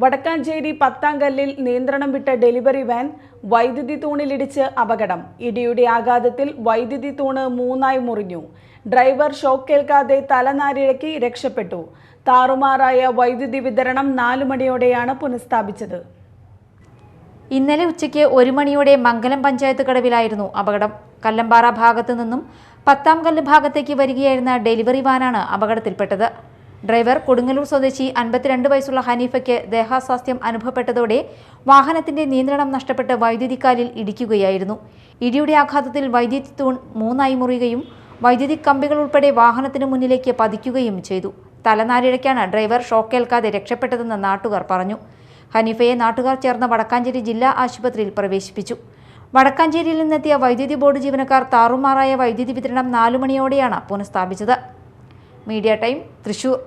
വടക്കാഞ്ചേരി പത്താംകല്ലിൽ നിയന്ത്രണം വിട്ട delivery van വൈദ്യുതി തൂണിലിടിച്ച് അപകടം. ഇടിയുടെ ആഘാതത്തിൽ വൈദ്യുതി തൂണ് മൂന്നായി മുറിഞ്ഞു. ഡ്രൈവർ ഷോക്കേൽക്കാതെ തലനാരിഴക്കി രക്ഷപ്പെട്ടു. താറുമാറായ വൈദ്യുതി വിതരണം നാലു മണിയോടെയാണ് പുനഃസ്ഥാപിച്ചത്. ഇന്നലെ ഉച്ചയ്ക്ക് ഒരു മണിയോടെ മംഗലം പഞ്ചായത്ത് കടവിലായിരുന്നു അപകടം. കല്ലമ്പാറ ഭാഗത്തു നിന്നും പത്താംകല്ല് ഭാഗത്തേക്ക് വരികയായിരുന്ന ഡെലിവറി വാനാണ് അപകടത്തിൽപ്പെട്ടത്. ഡ്രൈവർ കൊടുങ്ങല്ലൂർ സ്വദേശി അൻപത്തിരണ്ട് വയസ്സുള്ള ഹനീഫയ്ക്ക് ദേഹാസ്വാസ്ഥ്യം അനുഭവപ്പെട്ടതോടെ വാഹനത്തിന്റെ നിയന്ത്രണം നഷ്ടപ്പെട്ട് വൈദ്യുതിക്കാലിൽ ഇടിക്കുകയായിരുന്നു. ഇടിയുടെ ആഘാതത്തിൽ വൈദ്യുതി തൂൺ മൂന്നായി മുറിയുകയും വൈദ്യുതി കമ്പികൾ ഉൾപ്പെടെ വാഹനത്തിന് മുന്നിലേക്ക് പതിക്കുകയും ചെയ്തു. തലനാരിഴയ്ക്കാണ് ഡ്രൈവർ ഷോക്കേൽക്കാതെ രക്ഷപ്പെട്ടതെന്ന് നാട്ടുകാർ പറഞ്ഞു. ഹനീഫയെ നാട്ടുകാർ ചേർന്ന വടക്കാഞ്ചേരി ജില്ലാ ആശുപത്രിയിൽ പ്രവേശിപ്പിച്ചു. വടക്കാഞ്ചേരിയിൽ നിന്നെത്തിയ വൈദ്യുതി ബോർഡ് ജീവനക്കാർ താറുമാറായ വൈദ്യുതി വിതരണം നാലു മണിയോടെയാണ് പുനഃസ്ഥാപിച്ചത്. Media time Thrissur.